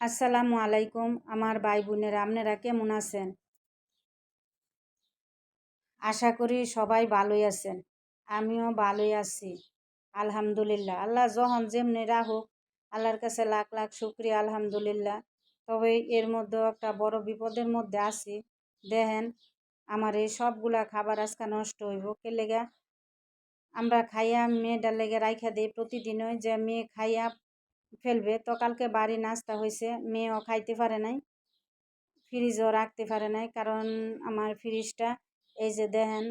আসসালামু আলাইকুম, আমার ভাই বোনেরা আপনারা কেমন আছেন? আশা করি সবাই ভালোই আছেন। আমিও ভালোই আছি, আলহামদুলিল্লাহ। আল্লাহ যখন যেমনি রাহুক আল্লাহর কাছে লাখ লাখ শুক্রিয়া, আলহামদুলিল্লাহ। তবে এর মধ্যে একটা বড় বিপদের মধ্যে আছি। দেখেন, আমার এই সবগুলা খাবার আজকে নষ্ট হইব। কে লেগা? আমরা খাইয়া, মেয়েটার লেগে রাইখা দিই প্রতিদিনই যে মেয়ে খাইয়া ফেলবে। তো কালকে বাড়ি নাস্তা হয়েছে মেয়েও খাইতে পারে নাই ফ্রিজও রাখতে পারে নাই, কারণ আমার ফ্রিজটা এই যে দেখেন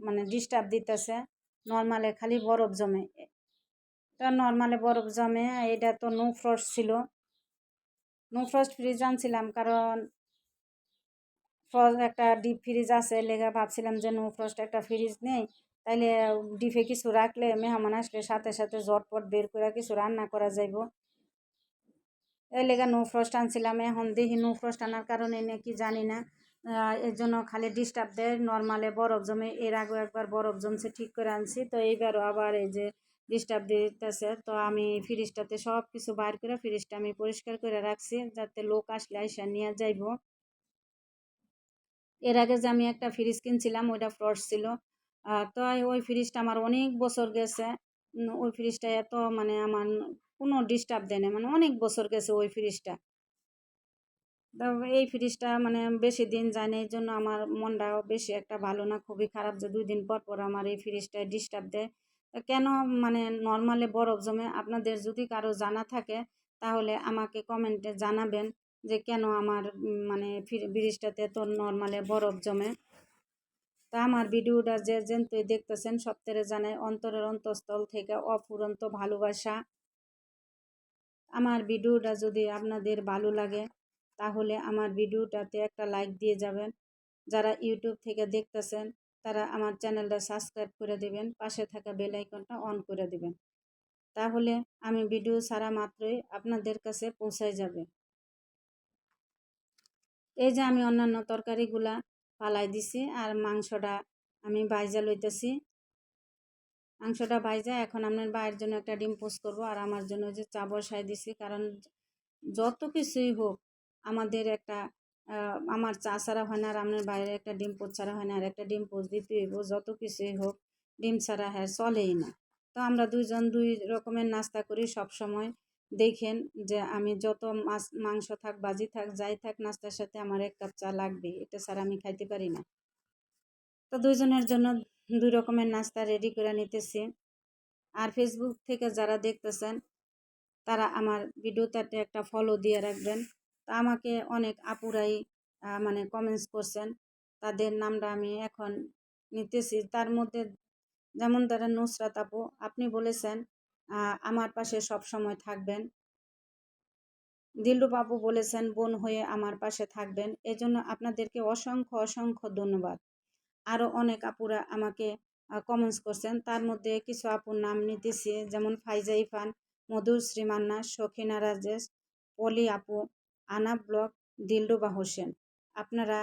মানে ডিস্টার্ব দিতেছে নর্মালে খালি বরফ জমে। এটা নর্মালে বরফ জমে, এটা তো নো ফ্রস্ট ছিল। নো ফ্রস্ট ফ্রিজ আনছিলাম কারণ একটা ডিপ ফ্রিজ আছে, লেগে ভাবছিলাম যে নো ফ্রস্ট একটা ফ্রিজ নেই। তাইলে ডিপে কিছু রাখলে মেহমান আসলে সাথে সাথে ঝটপট বের করে কিছু রান্না করা যাইব। এই লেগে নো ফ্রস্ট আনছিলাম, এখন দেখি নো ফ্রস্ট আনার কারণে নাকি জানি না। এর জন্য খালি ডিস্টার্ব দেয় নর্মালে বরফ জমে, এর আগেও একবার বরফ জমছে ঠিক করে আনছি। তো এইবারও আবার এই যে ডিস্টার্ব দিতেছে, তো আমি ফ্রিজটাতে সব কিছু বার করে ফ্রিজটা আমি পরিষ্কার করে রাখছি, যাতে লোক আসলে আইসা নিয়ে যাইব। এর আগে যে আমি একটা ফ্রিজ কিনছিলাম, ওইটা ফ্রস্ট ছিল। তো ওই ফ্রিজটা আমার অনেক বছর গেছে। ওই ফ্রিজটা এত মানে আমার কোনো ডিস্টার্ব দেয় না মানে অনেক বছর গেছে ওই ফ্রিজটা। এই ফ্রিজটা মানে বেশি দিন যায় না এই জন্য আমার মনটাও বেশি একটা ভালো না, খুবই খারাপ যে দুই দিন পর পর আমার এই ফ্রিজটা ডিস্টার্ব দেয়। কেন মানে নর্মালে বরফ জমে? আপনাদের যদি কারও জানা থাকে, তাহলে আমাকে কমেন্টে জানাবেন যে কেন আমার মানে ফ্রিজটাতে তো নর্মালে বরফ জমে। তা আমার ভিডিওটা যে যেন তুই দেখতেছেন সপ্তাহে জানাই অন্তরের অন্তঃস্থল থেকে অফুরন্ত ভালোবাসা। আমার ভিডিওটা যদি আপনাদের ভালো লাগে, তাহলে আমার ভিডিওটাতে একটা লাইক দিয়ে যাবেন। যারা ইউটিউব থেকে দেখতেছেন, তারা আমার চ্যানেলটা সাবস্ক্রাইব করে দেবেন, পাশে থাকা বেল আইকনটা অন করে দেবেন। তাহলে আমি ভিডিও ছাড়া মাত্রই আপনাদের কাছে পৌঁছায় যাবে। এই যে আমি অন্যান্য তরকারিগুলা পালাই দিছি। আর মাংসটা আমি বাইজা লইতেছি। মাংসটা বাইজা এখন আপনার বাইরের জন্য একটা ডিম পোস্ট করব আর আমার জন্য যে চা বসাই দিছি। কারণ যত কিছুই হোক, আমাদের একটা আমার চা ছাড়া হয় না আর আপনার বাইরে একটা ডিম পোস্ট ছাড়া হয় না আর একটা ডিম পোস্ট দিতে হইব। যত কিছুই হোক, ডিম ছাড়া হ্যাঁ চলেই না। তো আমরা দুইজন দুই রকমের নাস্তা করি সব সময় দেখেন যে আমি যত মাছ, মাংস থাক বাজি থাক, যাই থাক, নাস্তার সাথে আমার এক কাপ চা লাগবে, এটা ছাড়া আমি খাইতে পারি না। তো দুইজনের জন্য দুই রকমের নাস্তা রেডি করে নিতেছি। আর ফেসবুক থেকে যারা দেখতেছেন, তারা আমার ভিডিওটাতে একটা ফলো দিয়ে রাখবেন। তা আমাকে অনেক আপুরাই মানে কমেন্টস করছেন, তাদের নামটা আমি এখন নিতেছি। তার মধ্যে যেমন তারা নুসরাত আপু, আপনি বলেছেন আমার পাশে সব সময় থাকবেন। দিল্লু বাবু বলেছেন, বোন হয়ে আমার পাশে থাকবেন। এজন্য আপনাদেরকে অসংখ্য অসংখ্য ধন্যবাদ। আরও অনেক আপুরা আমাকে কমেন্টস করছেন। তার মধ্যে কিছু আপুর নাম নিতেছি, যেমন ফাইজা ইফান মধুর শ্রীমান্না, সখিনা রাজেশ, পলি আপু, আনা ব্লক দিলরুবা হোসেন আপনারা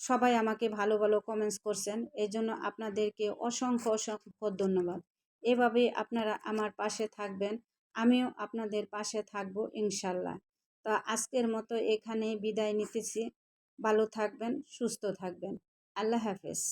সবাই আমাকে ভালো ভালো কমেন্টস করছেন। এই জন্য আপনাদেরকে অসংখ্য অসংখ্য ধন্যবাদ। এভাবে আপনারা আমার পাশে থাকবেন। আমিও আপনাদের পাশে থাকব ইনশাল্লাহ। তা আজকের মতো এখানেই বিদায় নিতেছি। ভালো থাকবেন, সুস্থ থাকবেন। আল্লাহ হাফেজ।